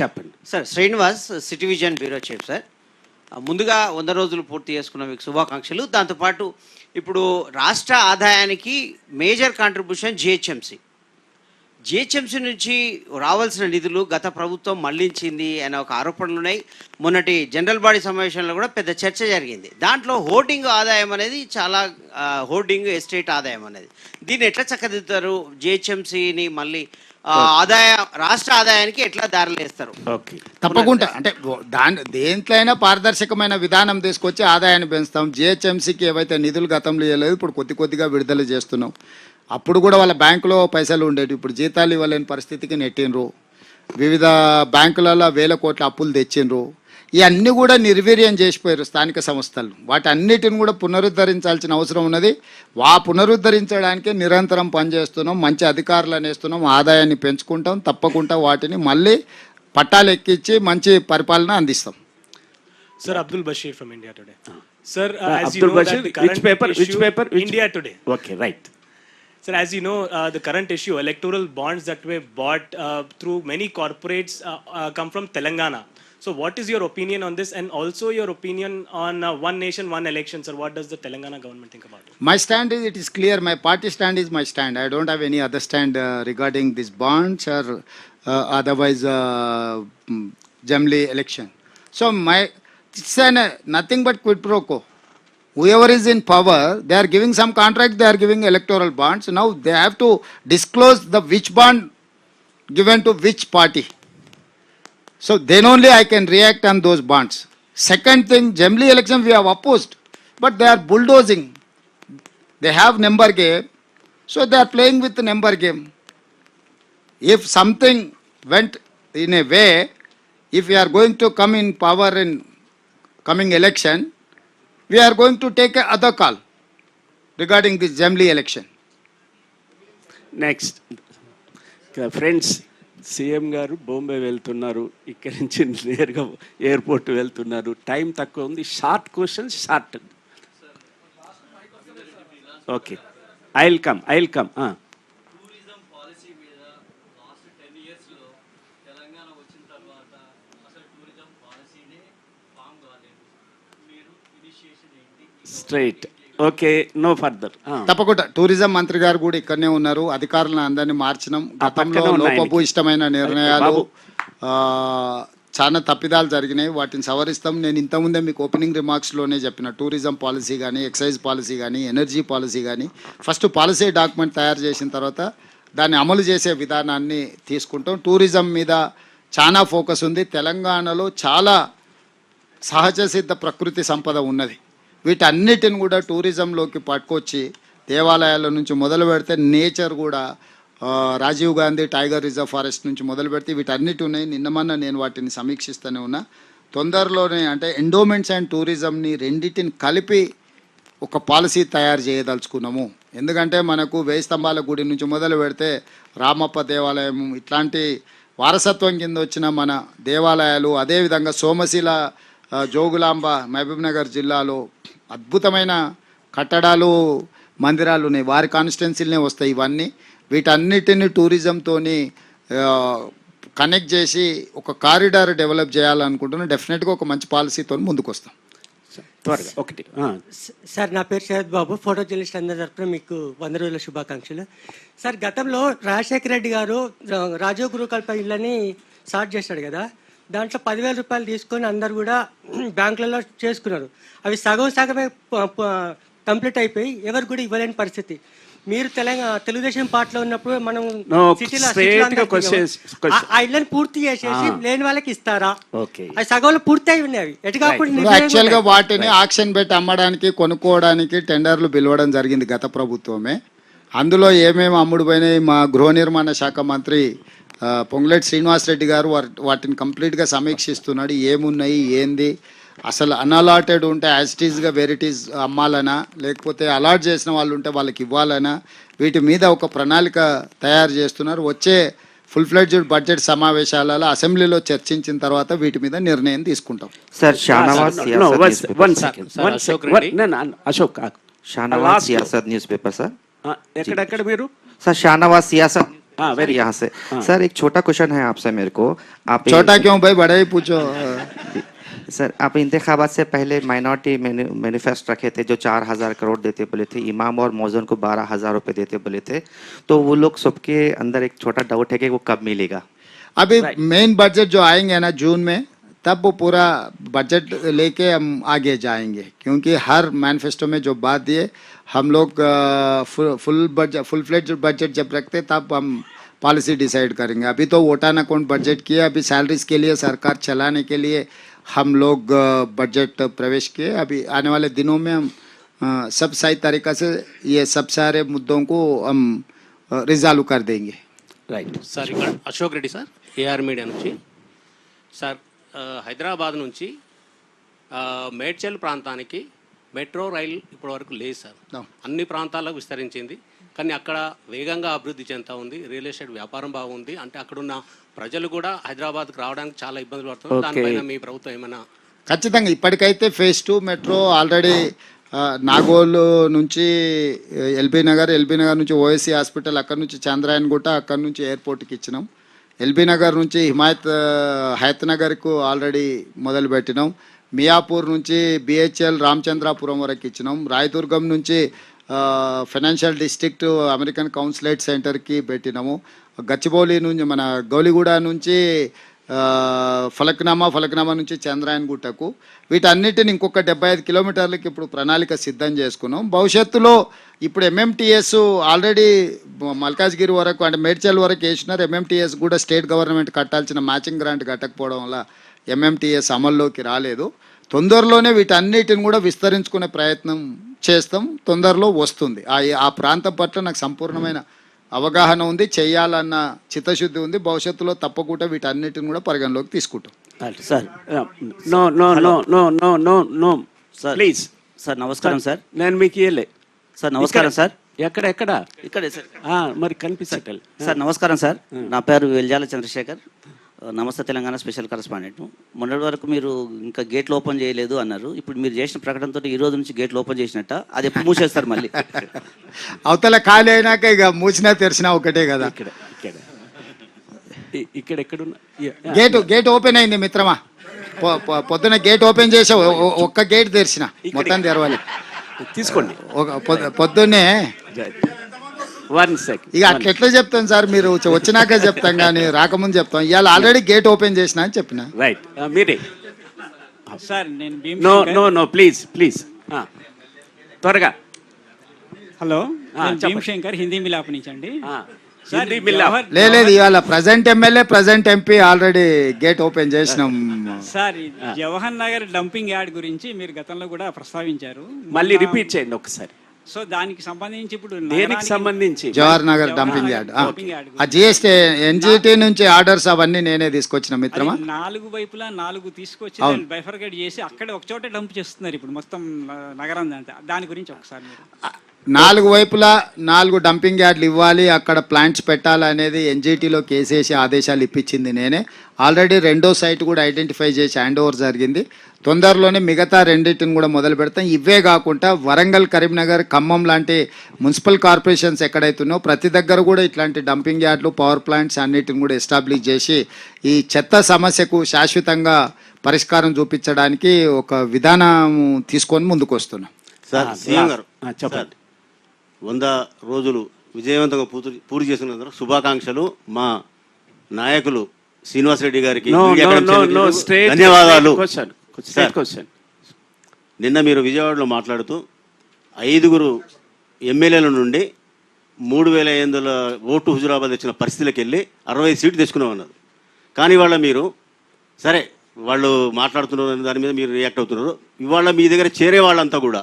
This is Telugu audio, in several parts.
చెప్పండి. Sir Srinivas city vision bureau chief sir. ముందుగా వంద రోజులు పూర్తి చేసుకున్న మీకు శుభాకాంక్షలు. దాంతోపాటు ఇప్పుడు రాష్ట్ర ఆదాయానికి మేజర్ కాంట్రిబ్యూషన్ జిహెచ్ఎంసి. జిహెచ్ఎంసీ నుంచి రావాల్సిన నిధులు గత ప్రభుత్వం మళ్ళించింది అనే ఒక ఆరోపణలు ఉన్నాయి. మొన్నటి జనరల్ బాడీ సమావేశంలో కూడా పెద్ద చర్చ జరిగింది. దాంట్లో హోర్డింగ్ ఆదాయం అనేది చాలా హోర్డింగ్ ఎస్టేట్ ఆదాయం అనేది. దీన్ని ఎట్లా చక్కదిద్దుతారు? జిహెచ్ఎంసీని మళ్ళీ ఆదాయ రాష్ట్ర ఆదాయానికి ఎట్లా దారిలేస్తారు ఓకే. తప్పకుండా. అంటే దాని దేంట్లో అయినా పారదర్శకమైన విధానం తీసుకొచ్చి ఆదాయాన్ని పెంచుతాం. జిహెచ్ఎంసీకి ఏవైతే నిధులు గతంలో ఇవ్వలేదు ఇప్పుడు కొద్ది కొద్దిగా విడుదల చేస్తున్నాం. అప్పుడు కూడా వాళ్ళ బ్యాంకులో పైసలు ఉండేవి ఇప్పుడు జీతాలు ఇవ్వలేని పరిస్థితికి నెట్టిండ్రు. వివిధ బ్యాంకులలో వేల కోట్ల అప్పులు తెచ్చిండ్రు. ఇవన్నీ కూడా నిర్వీర్యం చేసిపోయారు స్థానిక సంస్థలు. వాటన్నిటిని కూడా పునరుద్ధరించాల్సిన అవసరం ఉన్నది. వా పునరుద్ధరించడానికి నిరంతరం పనిచేస్తున్నాం మంచి అధికారులు అనేస్తున్నాం ఆదాయాన్ని పెంచుకుంటాం తప్పకుండా వాటిని మళ్ళీ పట్టాలు ఎక్కించి మంచి పరిపాలన అందిస్తాం. Sir Abdul Bashir from India Today sir Abdul Bashir which paper India Today okay right sir as you know the current issue electoral bonds that were bought through many corporates come from Telangana So, what is your opinion on this, and also your opinion on uh, one nation, one election, sir? What does the Telangana government think about it? My stand is, it is clear, my party stand is my stand. I don't have any other stand uh, regarding these bonds or uh, otherwise uh, mm, Jamli election. So my, it's an, uh, nothing but quid pro quo. Whoever is in power, they are giving some contract, they are giving electoral bonds. Now they have to disclose the which bond given to which party. So then only I can react on those bonds. Second thing, generally election we have opposed, but they are bulldozing. They have number game, so they are playing with the number game. If something went in a way, if we are going to come in power in coming election, we are going to take another call regarding this Jemli election. Next, friends, C M గారు బాంబే వెళ్తున్నారు ఇక్కడి నుంచి నేరుగా ఎయిర్పోర్ట్ వెళ్తున్నారు. టైం తక్కువ ఉంది. Short question short. Okay. I will come I will come straight. Okay no further తప్పకుండా. టూరిజం మంత్రి గారు కూడా ఇక్కడనే ఉన్నారు. అధికారులను అందరినీ మార్చినాం గతంలో లోపభూయిష్టమైన నిర్ణయాలు చాలా తప్పిదాలు జరిగినాయి. వాటిని సవరిస్తాం. నేను ఇంతకుముందే మీకు ఓపెనింగ్ రిమార్క్స్లోనే చెప్పిన టూరిజం పాలసీ కానీ ఎక్సైజ్ పాలసీ కానీ ఎనర్జీ పాలసీ కానీ ఫస్ట్ పాలసీ డాక్యుమెంట్ తయారు చేసిన తర్వాత దాన్ని అమలు చేసే విధానాన్ని తీసుకుంటాం. టూరిజం మీద చాలా ఫోకస్ ఉంది. తెలంగాణలో చాలా సహజ సిద్ధ ప్రకృతి సంపద ఉన్నది. వీటన్నిటిని కూడా టూరిజంలోకి పట్టుకొచ్చి దేవాలయాల నుంచి మొదలు పెడితే నేచర్ కూడా Rajiv Gandhi tiger reserve forest నుంచి మొదలు పెడితే వీటన్నిటి ఉన్నాయి. నిన్నమన్న నేను వాటిని సమీక్షిస్తూనే ఉన్నా. తొందరలోనే అంటే ఎండోమెంట్స్ అండ్ టూరిజంని రెండింటిని కలిపి ఒక పాలసీ తయారు చేయదలుచుకున్నాము. ఎందుకంటే మనకు వేయి స్తంభాల గుడి నుంచి మొదలు పెడితే రామప్ప దేవాలయం ఇట్లాంటి వారసత్వం కింద వచ్చిన మన దేవాలయాలు అదేవిధంగా సోమశిల జోగులాంబ మహబూబ్నగర్ జిల్లాలో అద్భుతమైన కట్టడాలు మందిరాలు ఉన్నాయి. వారి కాన్స్టిట్యున్సీలనే వస్తాయి ఇవన్నీ. వీటన్నిటిని టూరిజంతోని కనెక్ట్ చేసి ఒక కారిడార్ డెవలప్ చేయాలనుకుంటున్నాం. డెఫినెట్గా ఒక మంచి పాలసీతో ముందుకు వస్తాం త్వరగా ఒకటి. సార్ నా పేరు శరత్ బాబు. ఫోటో జర్నలిస్ట్ అందరి తరపున మీకు వంద రోజుల శుభాకాంక్షలు. సార్ గతంలో రాజశేఖర రెడ్డి గారు రాజీవ్ గురుకల్ప ఇళ్ళని స్టార్ట్ చేశాడు కదా. దాంట్లో పదివేల రూపాయలు తీసుకొని అందరు కూడా బ్యాంకులలో చేసుకున్నారు. అవి సగం సగమే కంప్లీట్ అయిపోయి ఎవరు కూడా ఇవ్వలేని పరిస్థితి. మీరు తెలంగాణ తెలుగుదేశం పార్టీలో ఉన్నప్పుడు మనం గా ఆ- ఇళ్ళని పూర్తి చేసేసి Ah. లేని వాళ్ళకి ఇస్తారా? ఓకే అవి సగంలో పూర్తి అయి ఉన్నాయి. ఎటు కాకుండా యాక్చువల్గా ఉన్నాయి. వాటిని ఆక్షన్ పెట్టి అమ్మడానికి కొనుక్కోవడానికి టెండర్లు పిలవడం జరిగింది గత ప్రభుత్వమే. అందులో ఏమేమి అమ్ముడు పోయినాయి మా గృహ నిర్మాణ శాఖ మంత్రి పొంగులేటి శ్రీనివాసరెడ్డి గారు వాటి- వాటిని కంప్లీట్గా సమీక్షిస్తున్నాడు. ఏమున్నాయి ఏంది? అసలు అన్అలాటెడ్ ఉంటే యాజిటీస్గా వెరైటీస్ అమ్మాలనా? లేకపోతే అలాట్ చేసిన వాళ్ళు ఉంటే వాళ్ళకి ఇవ్వాలనా? వీటి మీద ఒక ప్రణాళిక తయారు చేస్తున్నారు. వచ్చే ఫుల్ ఫ్లెడ్జ్డ్ బడ్జెట్ సమావేశాలలో అసెంబ్లీలో చర్చించిన తర్వాత వీటి మీద నిర్ణయం తీసుకుంటాం. Sir Siasat news paper one sir. Sir. ఆ, ఎక్కడెక్కడ మీరు? సార్ షానవాజ్ సియాసత్ हाँ वेरी यहाँ से। सर एक छोटा क्वेश्चन है आपसे मेरे को। आप छोटा क्यों भाई बड़ा ही पूछो। सर आप इंतबात से पहले माइनॉरिटी मैनिफेस्ट रखे थे जो चार हज़ार करोड़ देते बोले थे इमाम और मौजन को बारह हज़ार रुपए देते बोले थे तो वो लोग सबके अंदर एक छोटा डाउट है कि वो कब मिलेगा। अभी मेन बजट जो आएँगे ना जून में तब वो पूरा बजट लेके हम आगे जाएंगे क्योंकि हर मैनिफेस्टो में जो बात दिए हम लोग अ, full full budget full fledged budget जब रखते तब हम पॉलिसी डिसाइड करेंगे अभी तो वोटान अकाउंट बजट किए अभी सैलरीज के लिए सरकार चलाने के लिए हम लोग अ, बजट प्रवेश किए अभी आने वाले दिनों में हम अ, सब सही तरीका से ये सब सारे मुद्दों को हम रिजॉल्व कर देंगे రైట్ సార్ ఇక్కడ Ashok Reddy sir AR media నుంచి సార్ ఆ, Hyderabad నుంచి మేడ్చల్ ప్రాంతానికి మెట్రో రైల్ ఇప్పటివరకు లేదు సార్. అన్ని ప్రాంతాలకు విస్తరించింది. కానీ అక్కడ వేగంగా అభివృద్ధి చెందుతా ఉంది. రియల్ ఎస్టేట్ వ్యాపారం బాగుంది. అంటే అక్కడున్న ప్రజలు కూడా హైదరాబాద్కు రావడానికి చాలా ఇబ్బందులు పడుతున్నారు. Okay. దానిపైన మీ ప్రభుత్వం ఏమైనా ఖచ్చితంగా ఇప్పటికైతే phase two metro already Nagole నుంచి ఎల్బీ నగర్ ఎల్బీ నగర్ నుంచి ఓఎస్సీ హాస్పిటల్ అక్కడ నుంచి చంద్రాయన్ గుట్ట అక్కడ నుంచి ఎయిర్పోర్ట్కి ఇచ్చినాం. ఎల్బీ నగర్ నుంచి హిమాయత్ హయత్ నగర్కు ఆల్రెడీ మొదలు పెట్టినాం. మియాపూర్ నుంచి బిహెచ్ఎల్ రామచంద్రాపురం వరకు ఇచ్చినాం. రాయదుర్గం నుంచి ఫైనాన్షియల్ డిస్ట్రిక్ట్ అమెరికన్ కౌన్సిలేట్ సెంటర్కి పెట్టినాము. గచ్చిబౌలి నుంచి మన గౌలిగూడ నుంచి ఫలక్నామా ఫలక్నామా నుంచి చంద్రాయన్ గుట్టకు. వీటన్నిటిని ఇంకొక డెబ్బై ఐదు కిలోమీటర్లకి ఇప్పుడు ప్రణాళిక సిద్ధం చేసుకున్నాం. భవిష్యత్తులో ఇప్పుడు ఎంఎంటీఎస్ ఆల్రెడీ మల్కాజ్గిరి వరకు అంటే మేడ్చల్ వరకు వేసినారు. ఎంఎంటీఎస్ కూడా స్టేట్ గవర్నమెంట్ కట్టాల్సిన మ్యాచింగ్ గ్రాంట్ కట్టకపోవడం వల్ల ఎంఎంటీఎస్ అమల్లోకి రాలేదు. తొందరలోనే వీటన్నిటిని కూడా విస్తరించుకునే ప్రయత్నం చేస్తాం. తొందరలో వస్తుంది. ఆ ఆ ప్రాంతం పట్ల నాకు సంపూర్ణమైన అవగాహన ఉంది చేయాలన్న చిత్తశుద్ధి ఉంది భవిష్యత్తులో తప్పకుండా వీటన్నిటిని కూడా పరిగణలోకి తీసుకుంటాం. Sir. No no no no no no no sir please sir నమస్కారం సార్ నేను మీకు ఇయ్యలే. సార్ నమస్కారం సార్ ఎక్కడ ఎక్కడ ఇక్కడే సార్ ఆ, మరి కనిపించటల్ సార్ నమస్కారం సార్ నా పేరు వెల్జాల చంద్రశేఖర్. నమస్తే తెలంగాణ స్పెషల్ కరస్పాండెంట్. మొన్నటి వరకు మీరు ఇంకా గేట్లు ఓపెన్ చేయలేదు అన్నారు. ఇప్పుడు మీరు చేసిన ప్రకటనతో ఈ రోజు నుంచి గేట్లు ఓపెన్ చేసినట్ట? అది ఎప్పుడు మూసేస్తారు మళ్ళీ? అవతల ఖాళీ అయినాక ఇక మూసినా తెరిచినా ఒకటే కదా. ఇక్కడ ఇక్కడ. ఇక్కడ యా. గేట్ గేట్ ఓపెన్ అయింది మిత్రమా? పొద్దున గేట్ ఓపెన్ చేసా ఒక్క గేట్ తెరిచిన. మొత్తం తెరవాలి. తీసుకోండి. ఒక పొద్దు- పొద్దున్నే వన్ సెకండ్ ఇక అట్లా ఎట్లా చెప్తాం సార్? మీరు వచ్చి- వచ్చినాక చెప్తాం కానీ రాకముందు చెప్తాం. ఇవాళ ఆల్రెడీ గేట్ ఓపెన్ చేసిన అని చెప్పిన? రైట్ మీరే. సార్ నేను no. No no please please త్వరగా. హలో నేను భీమ్. శంకర్ హిందీ మిలాప్ నుంచి అండి. ఆ, సార్ హిందీ మిల్లా. జవహర్- లే- లేదు ఇవాళ present MLA present MP already gate open చేసినాం. సార్ ఈ జవహర్ నగర్ డంపింగ్ యార్డ్ గురించి మీరు గతంలో కూడా ప్రస్తావించారు. మళ్ళీ రిపీట్ చేయండి ఒకసారి. సో దానికి సంబంధించి ఇప్పుడు దేనికి సంబంధించి? Jawahar Nagar dumping yard. Dumping yard ఆ G S T N G T నుంచి ఆర్డర్స్ అవన్నీ నేనే తీసుకొచ్చిన మిత్రమా? నాలుగు వైపులా నాలుగు తీసుకొచ్చి. బైఫర్గేట్ చేసి అక్కడ ఒక చోట డంప్ చేస్తున్నారు ఇప్పుడు మొత్తం నగరం అంతా. దాని గురించి ఒకసారి మీరు. నాలుగు వైపులా నాలుగు డంపింగ్ యార్డ్లు ఇవ్వాలి అక్కడ ప్లాంట్స్ పెట్టాలనేది ఎన్జిటిలో కేసేసి ఆదేశాలు ఇప్పించింది నేనే. ఆల్రెడీ రెండో సైట్ కూడా ఐడెంటిఫై చేసి హ్యాండ్ ఓవర్ జరిగింది. తొందరలోనే మిగతా రెండింటిని కూడా మొదలు పెడతాం. ఇవే కాకుండా వరంగల్ కరీంనగర్ ఖమ్మం లాంటి మున్సిపల్ కార్పొరేషన్స్ ఎక్కడైతున్నాయో ప్రతి దగ్గర కూడా ఇట్లాంటి డంపింగ్ యార్డ్లు పవర్ ప్లాంట్స్ అన్నిటిని కూడా ఎస్టాబ్లిష్ చేసి ఈ చెత్త సమస్యకు శాశ్వతంగా పరిష్కారం చూపించడానికి ఒక విధానం తీసుకొని ముందుకు వస్తున్నాం సార్ సీఎం గారు. ఆ, చెప్పండి. వంద రోజులు విజయవంతంగా పూర్తి పూర్తి చేసినందుకు శుభాకాంక్షలు మా నాయకులు శ్రీనివాస్ రెడ్డి గారికి ధన్యవాదాలు. నిన్న మీరు విజయవాడలో మాట్లాడుతూ ఐదుగురు ఎమ్మెల్యేల నుండి మూడు వేల ఐదు వందల ఓటు హుజురాబాద్ వచ్చిన పరిస్థితులకు వెళ్ళి అరవై సీట్లు తెచ్చుకున్నామన్నారు. కానీ ఇవాళ మీరు సరే వాళ్ళు మాట్లాడుతున్నారు అనే దాని మీద మీరు రియాక్ట్ అవుతున్నారు. ఇవాళ మీ దగ్గర చేరే వాళ్ళంతా కూడా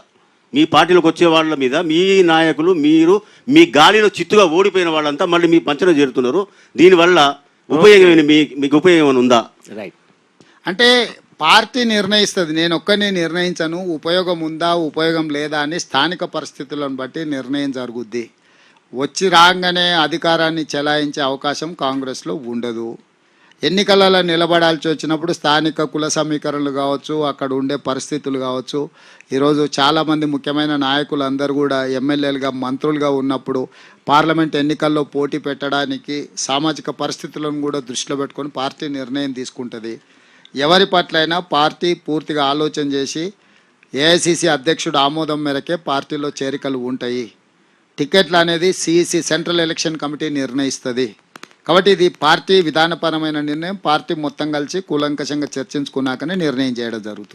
మీ పార్టీలోకి వచ్చే వాళ్ళ మీద మీ నాయకులు మీరు మీ గాలిలో చిత్తుగా ఓడిపోయిన వాళ్ళంతా మళ్ళీ మీ పంచన చేరుతున్నారు. దీనివల్ల ఉపయోగం మీ మీకు ఉపయోగం ఉందా? రైట్ అంటే పార్టీ నిర్ణయిస్తుంది. నేను ఒక్కనే నిర్ణయించను. ఉపయోగం ఉందా ఉపయోగం లేదా అని స్థానిక పరిస్థితులను బట్టి నిర్ణయం జరుగుద్ది. వచ్చి రాగానే అధికారాన్ని చెలాయించే అవకాశం కాంగ్రెస్లో ఉండదు. ఎన్నికలలో నిలబడాల్సి వచ్చినప్పుడు స్థానిక కుల సమీకరణలు కావచ్చు అక్కడ ఉండే పరిస్థితులు కావచ్చు. ఈరోజు చాలామంది ముఖ్యమైన నాయకులు అందరూ కూడా ఎమ్మెల్యేలుగా మంత్రులుగా ఉన్నప్పుడు పార్లమెంట్ ఎన్నికల్లో పోటీ పెట్టడానికి సామాజిక పరిస్థితులను కూడా దృష్టిలో పెట్టుకొని పార్టీ నిర్ణయం తీసుకుంటుంది. ఎవరి పట్లైనా పార్టీ పూర్తిగా ఆలోచన చేసి ఏఐసిసి అధ్యక్షుడు ఆమోదం మేరకే పార్టీలో చేరికలు ఉంటాయి. టికెట్లు అనేది సిఈసి సెంట్రల్ ఎలక్షన్ కమిటీ నిర్ణయిస్తుంది. కాబట్టి ఇది పార్టీ విధానపరమైన నిర్ణయం పార్టీ మొత్తం కలిసి కూలంకషంగా చర్చించుకున్నాకనే నిర్ణయం చేయడం జరుగుతుంది.